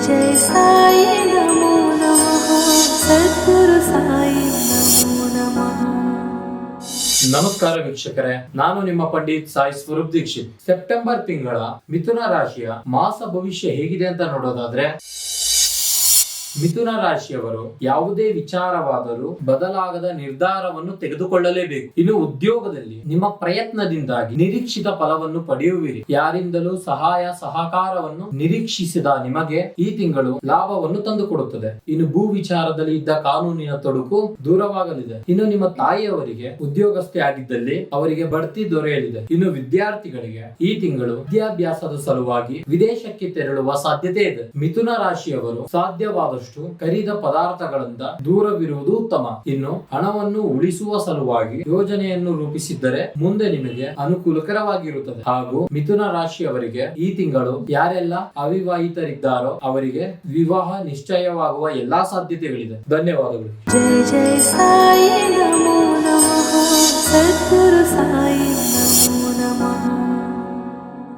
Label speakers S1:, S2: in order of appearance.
S1: जय साई नमो नमः सद्गुरु साई नमो नमः
S2: ನಮಸ್ಕಾರ ವೀಕ್ಷಕರೇ ನಾನು ನಿಮ್ಮ ಪಂಡಿತ್ ಸಾಯಿ ಸ್ವರೂಪ್ ದೀಕ್ಷಿತ್ ಸೆಪ್ಟೆಂಬರ್ ತಿಂಗಳ ಮಿಥುನ ರಾಶಿಯ ಮಾಸ ಭವಿಷ್ಯ ಹೇಗಿದೆ ಅಂತ ನೋಡೋದಾದ್ರೆ ಮಿಥುನ ರಾಶಿಯವರು ಯಾವುದೇ ವಿಚಾರವಾದರೂ ಬದಲಾಗದ ನಿರ್ಧಾರವನ್ನು ತೆಗೆದುಕೊಳ್ಳಲೇಬೇಕು. ಇನ್ನು ಉದ್ಯೋಗದಲ್ಲಿ ನಿಮ್ಮ ಪ್ರಯತ್ನದಿಂದಾಗಿ ನಿರೀಕ್ಷಿತ ಫಲವನ್ನು ಪಡೆಯುವಿರಿ. ಯಾರಿಂದಲೂ ಸಹಾಯ ಸಹಕಾರವನ್ನು ನಿರೀಕ್ಷಿಸಿದ ನಿಮಗೆ ಈ ತಿಂಗಳು ಲಾಭವನ್ನು ತಂದುಕೊಡುತ್ತದೆ. ಇನ್ನು ಭೂ ವಿಚಾರದಲ್ಲಿ ಇದ್ದ ಕಾನೂನಿನ ತೊಡಕು ದೂರವಾಗಲಿದೆ. ಇನ್ನು ನಿಮ್ಮ ತಾಯಿಯವರಿಗೆ ಉದ್ಯೋಗಸ್ಥೆ ಆಗಿದ್ದಲ್ಲಿ ಅವರಿಗೆ ಬಡ್ತಿ ದೊರೆಯಲಿದೆ. ಇನ್ನು ವಿದ್ಯಾರ್ಥಿಗಳಿಗೆ ಈ ತಿಂಗಳು ವಿದ್ಯಾಭ್ಯಾಸದ ಸಲುವಾಗಿ ವಿದೇಶಕ್ಕೆ ತೆರಳುವ ಸಾಧ್ಯತೆ ಇದೆ. ಮಿಥುನ ರಾಶಿಯವರು ಕರಿದ ಪದಾರ್ಥಗಳಿಂದ ದೂರವಿರುವುದು ಉತ್ತಮ. ಇನ್ನು ಹಣವನ್ನು ಉಳಿಸುವ ಸಲುವಾಗಿ ಯೋಜನೆಯನ್ನು ರೂಪಿಸಿದ್ದರೆ ಮುಂದೆ ನಿಮಗೆ ಅನುಕೂಲಕರವಾಗಿರುತ್ತದೆ. ಹಾಗೂ ಮಿಥುನ ರಾಶಿಯವರಿಗೆ ಈ ತಿಂಗಳು ಯಾರೆಲ್ಲ ಅವಿವಾಹಿತರಿದ್ದಾರೋ ಅವರಿಗೆ ವಿವಾಹ ನಿಶ್ಚಯವಾಗುವ ಎಲ್ಲಾ ಸಾಧ್ಯತೆಗಳಿದೆ. ಧನ್ಯವಾದಗಳು.
S1: ಜೈ ಜೈ ಸಾಯಿ.